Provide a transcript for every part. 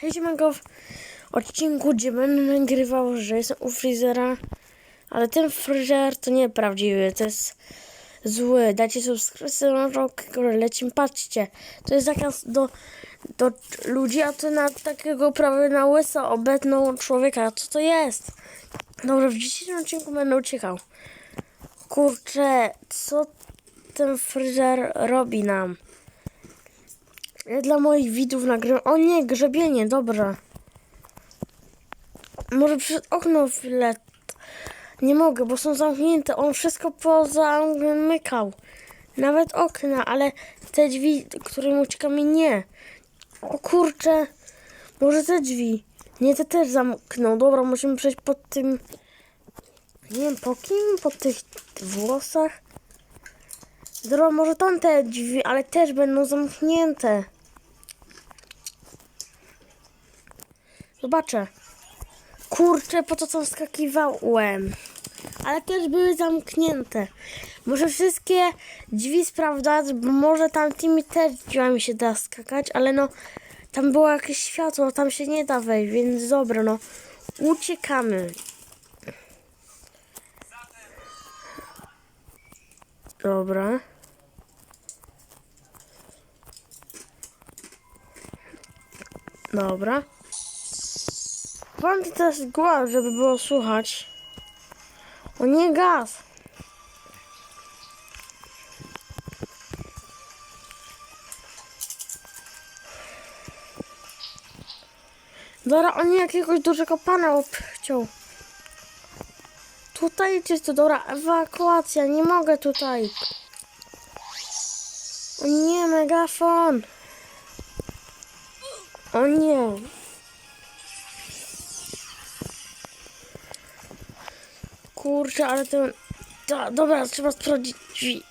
Hej, siemanko, w odcinku, gdzie będę nagrywał, że jestem u fryzera, ale ten fryzer to nie prawdziwy, to jest zły. Dajcie subskrypcję na rok, lecimy, patrzcie. To jest zakaz do, do ludzi, a to na takiego prawie na łysa obecną człowieka. Co to jest? Dobra, w dzisiejszym odcinku będę uciekał. Kurczę, co ten fryzer robi nam? Ja dla moich widzów nagrywam. O nie, grzebienie, dobra. Może przez okno chwilę. Nie mogę, bo są zamknięte. On wszystko pozamykał. Nawet okna, ale te drzwi, którymi uciekamy, nie. O kurczę. Może te drzwi. Nie, te też zamknął. Dobra, musimy przejść pod tym... Nie wiem, po kim? Po tych włosach? Dobra, może tamte drzwi, ale też będą zamknięte. Zobaczę. Kurczę, po co tam skakiwałem? Ale też były zamknięte. Muszę wszystkie drzwi sprawdzać, bo może tam tymi też drzwiami się da skakać, ale no tam było jakieś światło, tam się nie da wejść, więc dobra, no uciekamy. Dobra. Dobra. Wam też głos, żeby było słuchać. O nie gaz. Dobra, on jakiegoś dużego pana obciął. Tutaj czy to dobra ewakuacja, nie mogę tutaj. O nie, megafon. O nie. Kurczę, ale to... Da, dobra, trzeba sprawdzić drzwi.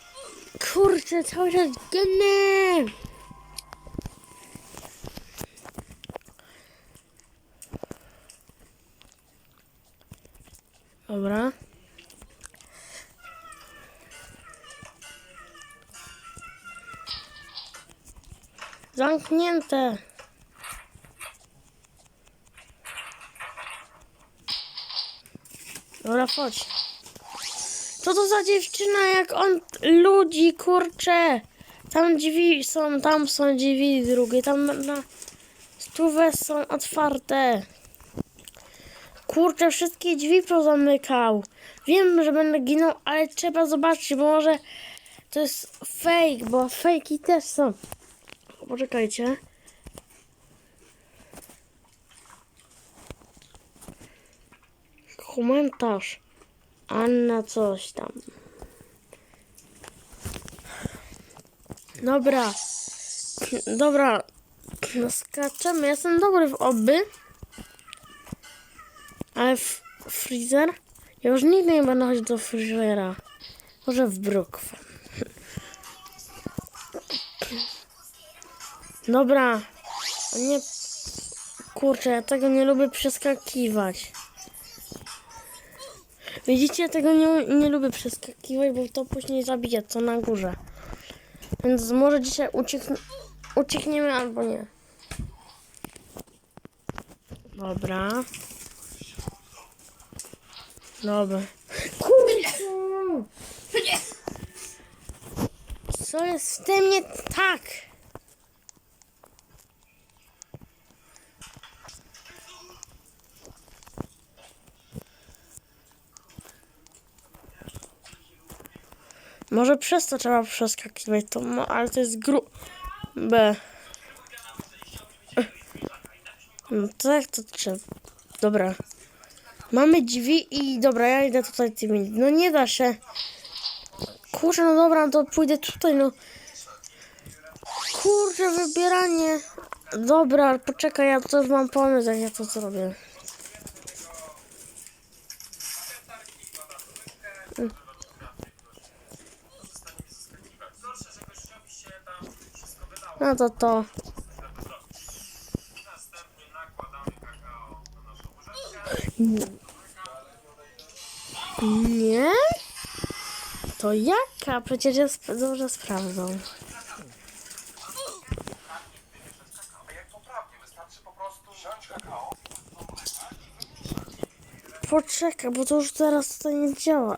Kurczę, cały czas ginę. Dobra. Zamknięte. Dobra, chodź. Co to za dziewczyna, jak on ludzi, kurczę. Tam drzwi są, tam są drzwi drugie, tam na stówę są otwarte. Kurczę, wszystkie drzwi pozamykał. Wiem, że będę ginął, ale trzeba zobaczyć, bo może to jest fake, bo fejki też są. Poczekajcie. Komentarz. Anna coś tam. Dobra. Dobra. No skaczemy. Jestem dobry w oby. Ale w freezer? Ja już nigdy nie będę chodzić do freezera. Może w brukwie. Dobra. Nie. Kurczę, ja tego nie lubię przeskakiwać. Widzicie, ja tego nie, nie lubię przeskakiwać, bo to później zabije, co na górze. Więc może dzisiaj uciekn uciekniemy albo nie. Dobra. Dobra. Kurczę! Co jest z tym nie tak? Może przez to trzeba przeskakiwać, to, no, ale to jest gru... B. No to jak to trzeba? Dobra. Mamy drzwi i dobra, ja idę tutaj tymi. No nie da się. Kurczę, no dobra, to pójdę tutaj, no. Kurczę, wybieranie. Dobra, poczekaj, ja też mam pomysł, jak ja to zrobię. No to to. Nie? To jaka? Przecież ja sp dobrze sprawdzą. Poczekaj, bo to już teraz to nie działa.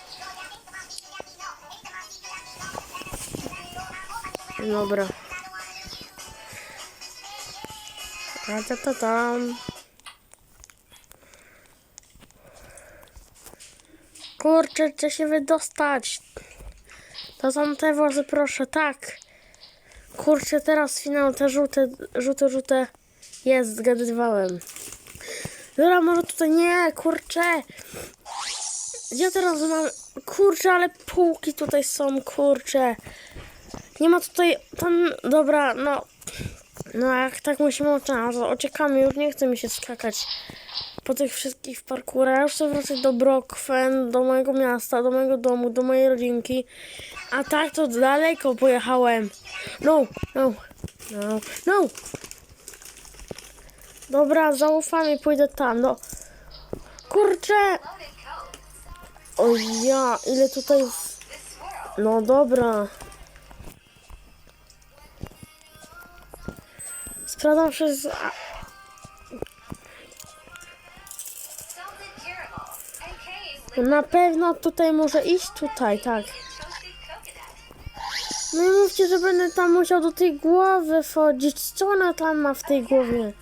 Dobra. A ta ta tam. Kurczę, chcę się wydostać. To są te wozy, proszę, tak. Kurczę, teraz finał, te żółte, żółte, żółte. Jest, zgadywałem. Dobra, może tutaj nie, kurczę. Gdzie teraz mam... Kurczę, ale półki tutaj są, kurczę. Nie ma tutaj... Tam... Dobra, no... No jak tak musimy oczekać, to uciekamy, już nie chce mi się skakać po tych wszystkich parkurach. Ja już chcę wracać do Brockfen, do mojego miasta, do mojego domu, do mojej rodzinki. A tak to daleko pojechałem. No, no, no, no. Dobra, zaufam i pójdę tam, no. Kurczę! O ja, ile tutaj... No dobra. Sprawdzam przez... Na pewno tutaj może iść tutaj, tak. No i mówcie, że będę tam musiał do tej głowy wchodzić. Co ona tam ma w tej głowie?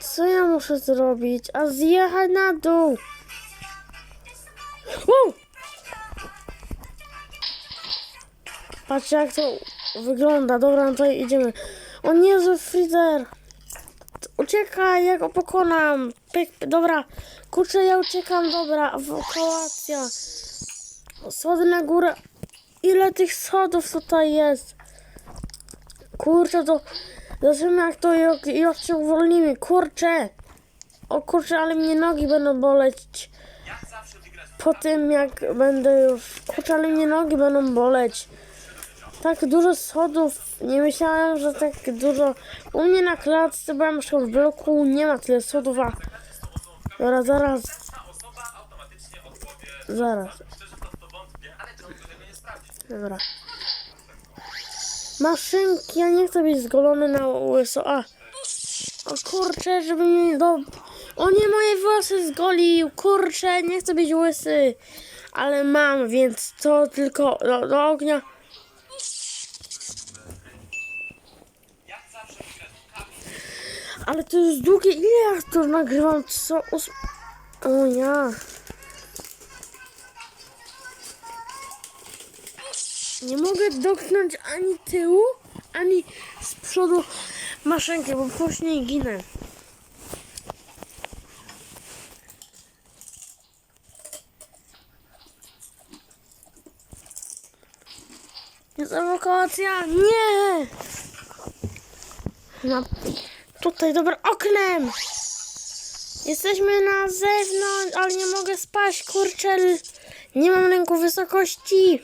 Co ja muszę zrobić? A zjechać na dół. Wow! Patrzcie jak to wygląda. Dobra, no to idziemy. O Jezu, Freezer! Uciekaj, ja go pokonam. Pyk, dobra, kurczę, ja uciekam, dobra, ewakuacja. Schody na górę. Ile tych schodów tutaj jest? Kurczę, to zobaczymy jak to jak, jak się uwolnimy. Kurczę! O kurczę, ale mnie nogi będą boleć. Po tym jak będę już... Kurczę, ale mnie nogi będą boleć. Tak dużo schodów. Nie myślałem, że tak dużo. U mnie na klatce, ja mieszkam w bloku, nie ma tyle schodów, a... Zaraz, zaraz, zaraz. Dobra. Maszynki, ja nie chcę być zgolony na łyso. A. O kurczę, żeby mnie do... O nie, moje włosy zgolił. Kurczę, nie chcę być łysy. Ale mam, więc to tylko do, do ognia. Ale to jest długie. Ile ja to nagrywam? Co? Os... O ja. Nie mogę dotknąć ani tyłu, ani z przodu maszynki, bo później ginę. Jest ewakuacja! Nie! Na, tutaj, dobra, oknem! Jesteśmy na zewnątrz, ale nie mogę spać, kurczę. Nie mam lęku wysokości.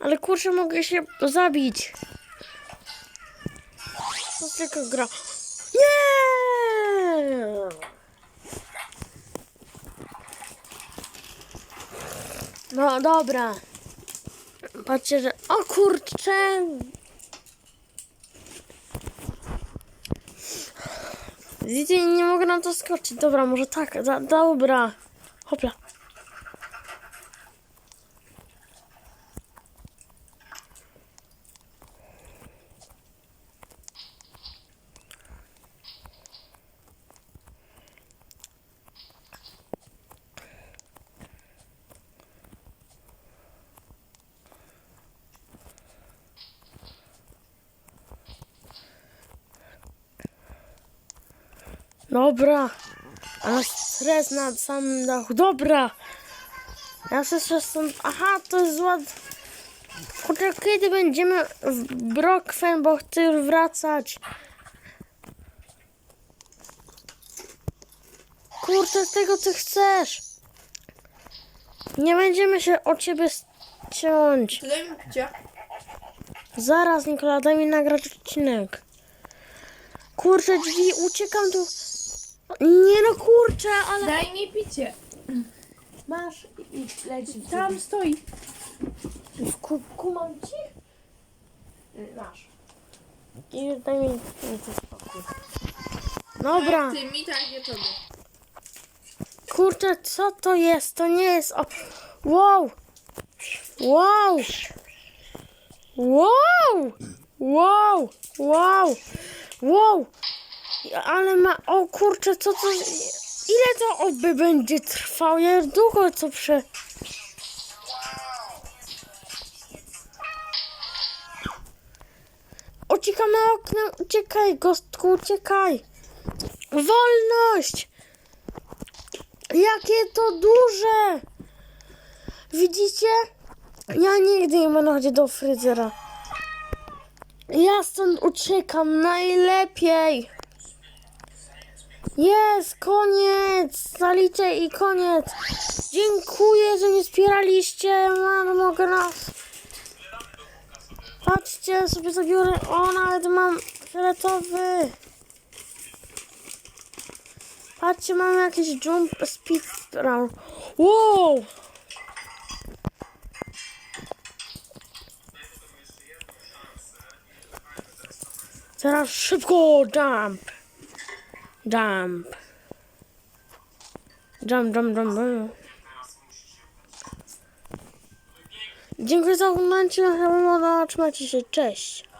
Ale kurczę, mogę się zabić. To tylko gra. Nie! No dobra. Patrzcie, że... O kurczę! Widzicie, nie mogę na to skoczyć. Dobra, może tak. Da, dobra. Hopla. Dobra. Ale stres na samym dachu. Dobra. Ja się stąd... Aha, to jest zła... Kurczę, kiedy będziemy w Brokfen, bo chcę wracać. Kurczę, z tego co chcesz. Nie będziemy się o ciebie mi picie. Zaraz, Nikola, daj mi nagrać odcinek. Kurczę, drzwi, uciekam tu. Nie no, kurczę, ale... Daj mi picie. Masz i leci. Tam stoi. W kubku mam ci? Masz. I daj mi nieco spokój. Dobra. Ty mi tak, nie tobie. Kurczę, co to jest? To nie jest... O... Wow! Wow! Wow! Wow! Wow! Wow! Ale ma... O kurczę, co to... Ile to oby będzie trwało? Ja już długo co prze... Uciekamy oknem, uciekaj, gostku, uciekaj! Wolność! Jakie to duże! Widzicie? Ja nigdy nie będę chodzić do fryzjera. Ja stąd uciekam najlepiej. Jest, koniec. Zaliczę i koniec. Dziękuję, że nie wspieraliście. Mam, mogę nas. Patrzcie, sobie zabiorę. O, nawet mam fioletowy. Patrzcie, mamy jakiś jump speed run. Wow! Teraz szybko jump. Jump. Jump, jump, jump. jump. Dziękuję za oglądanie. Trzymajcie się. Cześć.